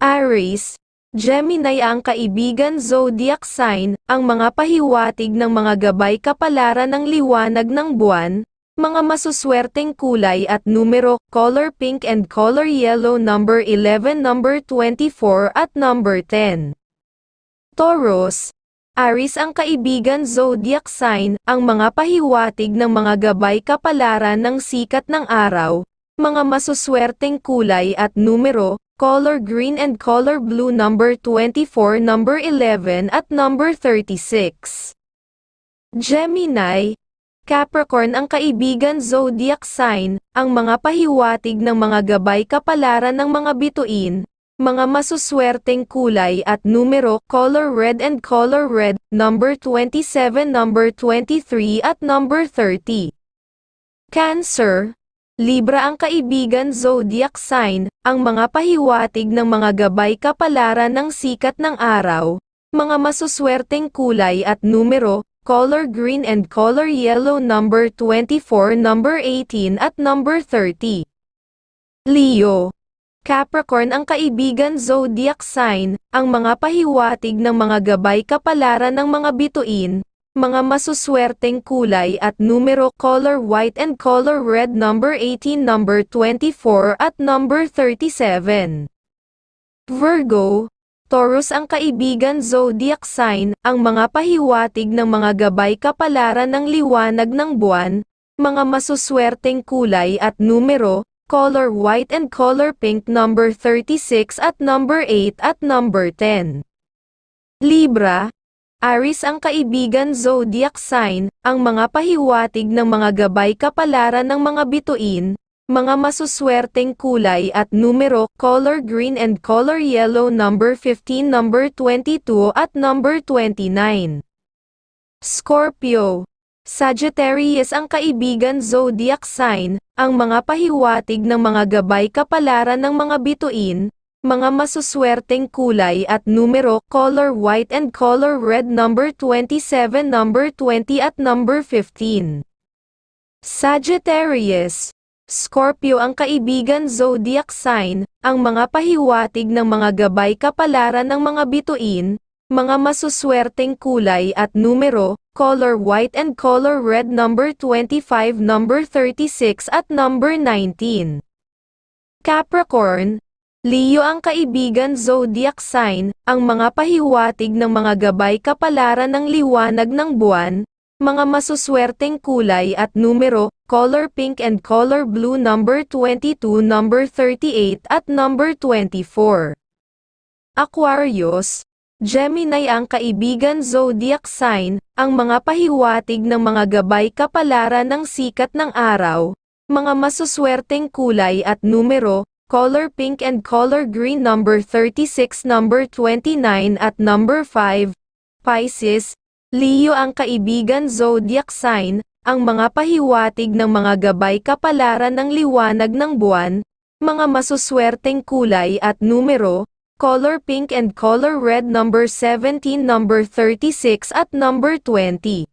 Aries, Gemini ang kaibigan zodiac sign, ang mga pahiwatig ng mga gabay kapalaran ng liwanag ng buwan, mga masuswerteng kulay at numero, color pink and color yellow number 11 number 24 at number 10. Taurus, Aries ang kaibigan zodiac sign, ang mga pahiwatig ng mga gabay kapalaran ng sikat ng araw, mga masuswerteng kulay at numero, color green and color blue number 24 number 11 at number 36. Gemini, Capricorn ang kaibigan zodiac sign, ang mga pahiwatig ng mga gabay kapalaran ng mga bituin, mga masuswerteng kulay at numero, color red and color red, number 27, number 23 at number 30. Cancer, Libra ang kaibigan zodiac sign, ang mga pahiwatig ng mga gabay kapalaran ng sikat ng araw, mga masuswerteng kulay at numero, color green and color yellow number 24, number 18 at number 30. Leo. Capricorn ang kaibigan zodiac sign, ang mga pahiwatig ng mga gabay kapalaran ng mga bituin, mga masuswerteng kulay at numero color white and color red number 18 number 24 at number 37. Virgo, Taurus ang kaibigan zodiac sign, ang mga pahiwatig ng mga gabay kapalaran ng liwanag ng buwan, mga masuswerteng kulay at numero, color white and color pink number 36 at number 8 at number 10. Libra, Aris ang kaibigan zodiac sign, ang mga pahiwatig ng mga gabay kapalaran ng mga bituin, mga masuswerteng kulay at numero, color green and color yellow number 15 number 22 at number 29. Scorpio Sagittarius ang kaibigan zodiac sign, ang mga pahiwatig ng mga gabay kapalaran ng mga bituin, mga masuswerteng kulay at numero, color white and color red number 27, number 20 at number 15. Sagittarius, Scorpio ang kaibigan zodiac sign, ang mga pahiwatig ng mga gabay kapalaran ng mga bituin, mga masuswerteng kulay at numero, color white and color red number 25, number 36 at number 19. Capricorn, Leo ang kaibigan zodiac sign, ang mga pahiwatig ng mga gabay kapalaran ng liwanag ng buwan, mga masuswerteng kulay at numero, color pink and color blue number 22, number 38 at number 24. Aquarius, Gemini ang kaibigan zodiac sign, ang mga pahiwatig ng mga gabay kapalaran ng sikat ng araw, mga masuswerteng kulay at numero, color pink and color green number 36 number 29 at number 5. Pisces, Leo ang kaibigan zodiac sign, ang mga pahiwatig ng mga gabay kapalaran ng liwanag ng buwan, mga masuswerteng kulay at numero, color pink and color red number 17 number 36 at number 20.